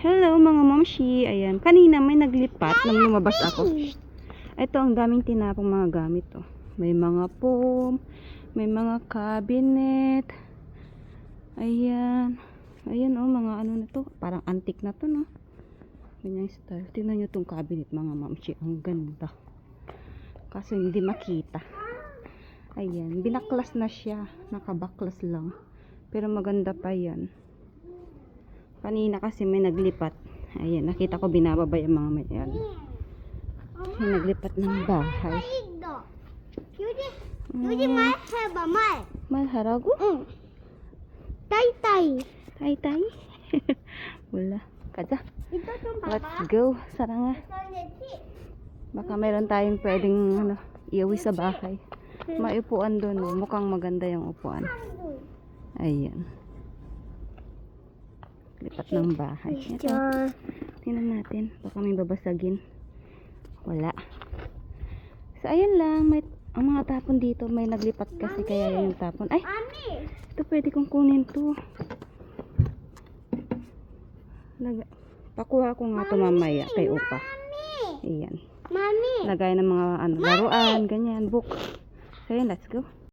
Hello mga momshi. Ayan. Kanina may naglipat nang lumabas ako. Ito ang daming tinapong mga gamit. Oh. May mga foam. May mga cabinet. Ayan. Ayan oh, mga ano na to. Parang antique na to no. Ganyan yung style. Tingnan nyo tong cabinet mga momshi. Ang ganda. Kaso hindi makita. Ayan. Binaklas na siya. Nakabaklas lang. Pero maganda pa yan. Kanina kasi may naglipat. Ayan, nakita ko binababa yung mga may yan. May naglipat ng bahay. Yuri, mal haba, mal. Mal harago? Mm. Tay, tay. Tay, tay. Wala. Kaja. Let's go. Sara nga. Baka meron tayong pwedeng ano, iuwi sa bahay. Maipuan doon. Oh. Mukhang maganda yung upuan. Ayan. Lipat ng bahay. Ito. Tingnan natin. Baka may babasagin. Wala. So, ayan lang. May, ang mga tapon dito, may naglipat kasi Mami. kaya yung tapon. Ay! Mami. Ito pwede kong kunin to. Laga, pakuha ko nga to mamaya kay Upa. Mami. Ayan. Mami. Lagay ng mga ano, Mami. laruan, ganyan, book. So, yun, let's go.